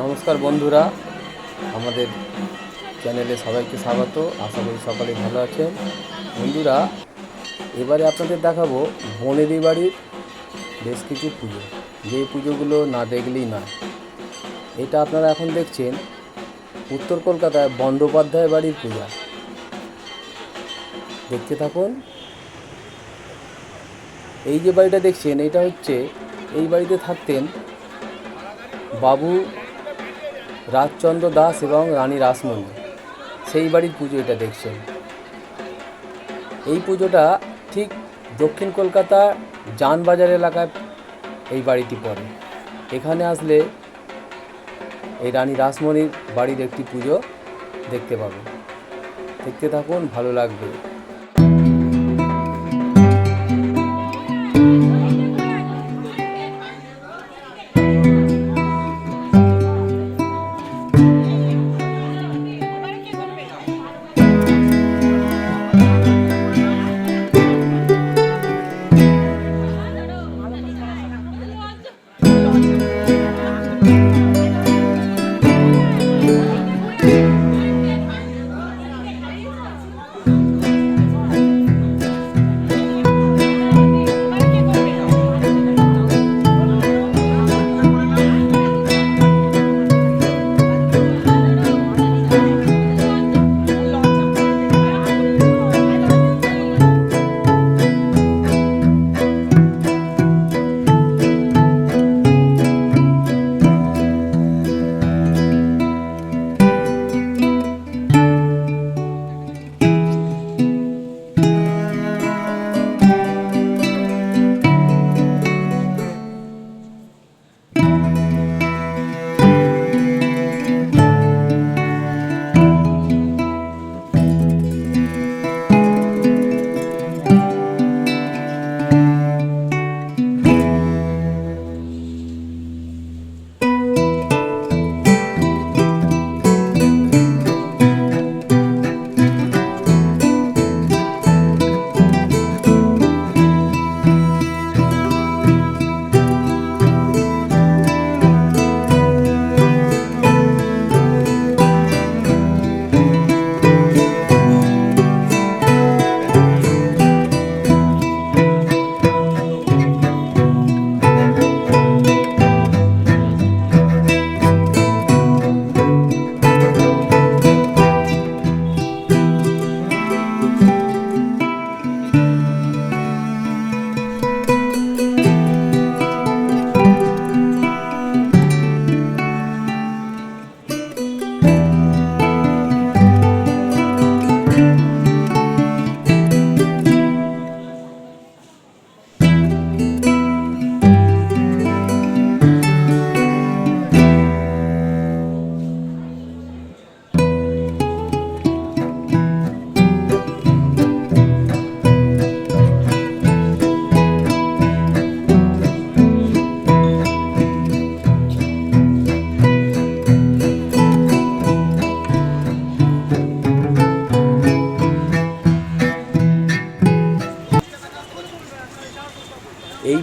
নমস্কার বন্ধুরা, আমাদের চ্যানেলে সবাইকে স্বাগত। আশা করি সকালে ভালো আছেন। বন্ধুরা, এবারে আপনাদের দেখাবো বনেদি বাড়ির বেশ কিছু পুজো। যে পুজোগুলো না দেখলেই না এটা আপনারা এখন দেখছেন উত্তর কলকাতায় বন্দ্যোপাধ্যায় বাড়ির পূজা। দেখতে থাকুন। এই যে বাড়িটা দেখছেন, এটা হচ্ছে এই বাড়িতে থাকতেন বাবু রাজচন্দ্র দাস এবং রানী রাসমণি। সেই বাড়ির পুজো এটা দেখছেন। এই পুজোটা ঠিক দক্ষিণ কলকাতা যানবাজার এলাকায় এই বাড়িটি পড়ে। এখানে আসলে এই রানী রাসমণির বাড়ির একটি পুজো দেখতে পাবেন। দেখতে থাকুন, ভালো লাগবে।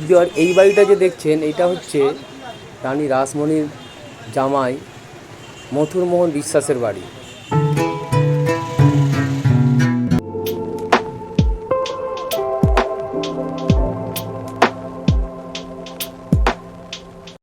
বাড়ি- এই বাড়িটা যে দেখছেন এটা হচ্ছে রানী রাসমণির জামাই মথুরমোহন বিশ্বাসের বাড়ি।